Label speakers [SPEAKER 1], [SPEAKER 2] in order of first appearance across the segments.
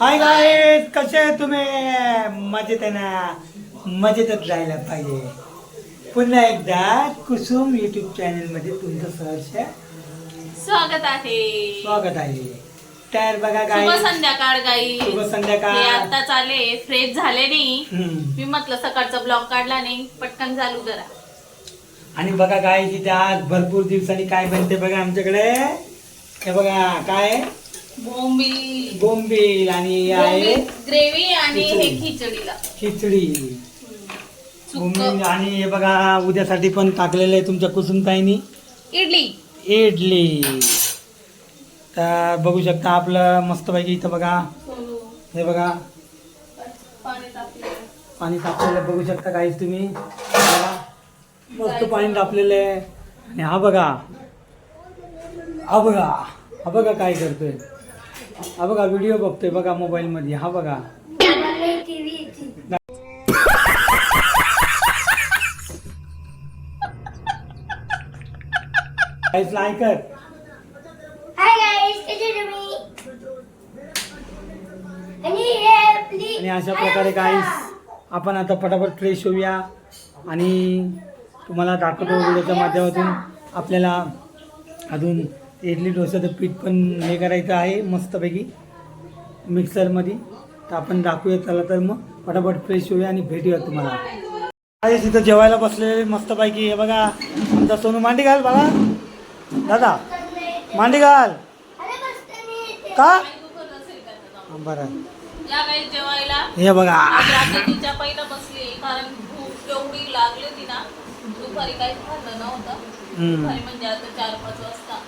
[SPEAKER 1] Hi guys कसे आहे तुम्ही? मजेत आहे ना? मजेतच राहायला पाहिजे. पुन्हा एकदा कुसुम युट्यूब चॅनलमध्ये तुमचं सहर्ष
[SPEAKER 2] स्वागत आहे.
[SPEAKER 1] स्वागत आहे. तर बघा
[SPEAKER 2] शुभ
[SPEAKER 1] गाई
[SPEAKER 2] संध्याकाळ गाई
[SPEAKER 1] शुभ संध्याकाळ.
[SPEAKER 2] आता चाले फ्रेश झाले नाही. मी म्हटलं सकाळचा ब्लॉग काढला नाही. पटकन चालू करा.
[SPEAKER 1] आणि बघा काय तिथे आज भरपूर दिवसांनी काय बनते बघा आमच्याकडे. हे बघा काय?
[SPEAKER 2] बोंबील.
[SPEAKER 1] बोंबील आणि आहे
[SPEAKER 2] ग्रेव्ही आणि हे
[SPEAKER 1] खिचडी.
[SPEAKER 2] खिचडीला.
[SPEAKER 1] खिचडी.
[SPEAKER 2] सुक्क
[SPEAKER 1] बोंबील आणि हे बघा उद्यासाठी पण टाकलेलं आहे तुमच्या कुसुमताईनी.
[SPEAKER 2] इडली.
[SPEAKER 1] इडली. तर बघू शकता आपलं मस्तपैकी इथं बघा. हे बघा.
[SPEAKER 2] पाणी
[SPEAKER 1] तापलेलं बघू शकता काहीच तुम्ही. मस्त पाणी तापलेलं आहे. आणि हा बघा. हा बघा. हा बघा काय करतोय. हा बघा व्हिडिओ बघतोय बघा मोबाईल मध्ये हा बघा.
[SPEAKER 3] गाईस कसे तुम्ही आणि
[SPEAKER 1] अशा प्रकारे काहीच आपण आता पटापट फ्रेश होऊया. आणि तुम्हाला दाखवतो व्हिडिओच्या माध्यमातून. आपल्याला अजून इडली डोसाचं पीठ पण हे करायचं आहे मस्तपैकी. मिक्सरमध्ये. तर आपण दाखवूया त्याला तर मग. पटापट फ्रेश होऊया आणि भेटूया तुम्हाला. आहे तिथं जेवायला बसलेले मस्तपैकी. हे बघा आमचा सोनू मांडी घाल बघा दादा मांडी घाल.
[SPEAKER 3] अरे
[SPEAKER 1] का? बरं. हे बघा.
[SPEAKER 2] लागली होती ना. दुपारी खाल्लं नव्हतं.
[SPEAKER 1] हम्म.
[SPEAKER 2] दुपारी म्हणजे आता चार पाच वाजता.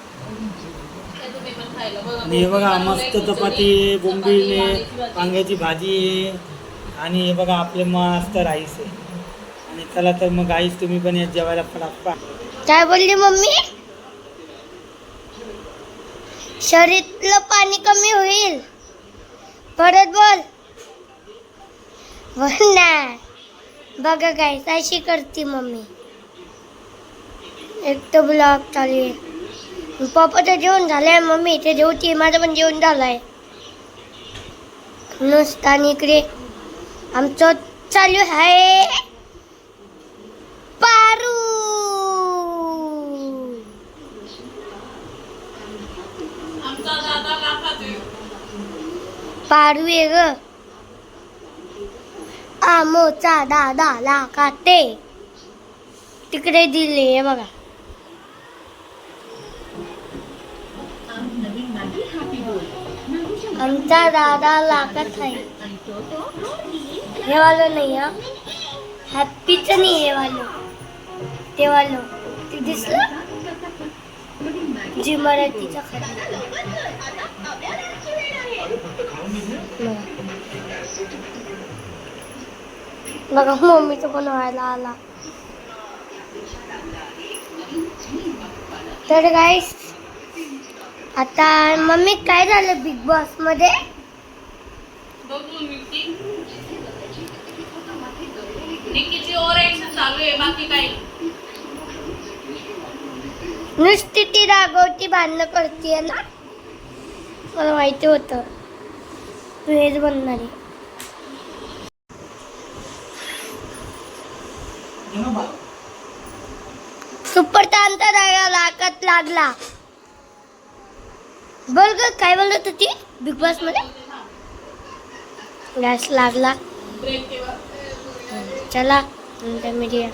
[SPEAKER 2] बघा
[SPEAKER 1] आणि हे बघा मस्त चपाती बोंबील आहे,
[SPEAKER 2] वांग्याची भाजी.
[SPEAKER 1] वांग्याची भाजी आहे आणि हे बघा आपले मस्त राईस आहे. आणि चला तर मग आईस तुम्ही पण या जेवायला फटाफट.
[SPEAKER 3] काय बोलली मम्मी? शरीरातलं पाणी कमी होईल. परत बोल. बोल ना. बघा काय अशी करते मम्मी. एक तर ब्लॉग चालू आहे. पप्पाचं जेवण झालंय मम्मी ते जेवती माझं पण जेवण झालंय. नुसतं इकडे आमचं चालू आहे. पारू. पारू आहे ग. आमोचा दादा ला खाते. तिकडे दिले हे बघा. आमचा दादा लाकत आहे हे वालं नाही हा. हॅपीच नाही हे वालं ते वालं ते दिसलं? जी मराठीचा खाली बघा मम्मीचं पण व्हायला आला. तर गाईस आता मम्मी काय झालं बिग
[SPEAKER 2] बॉसमध्ये?
[SPEAKER 3] नुसती ती रागवती भांडणं करते ना? मला माहिती होतं. तू हेच बनणार आहे. सुपर तांता रागा लाकात लागला. बोल ग काय बोलत होती? बिग बॉसमध्ये? गॅस लागला. चला मीडिया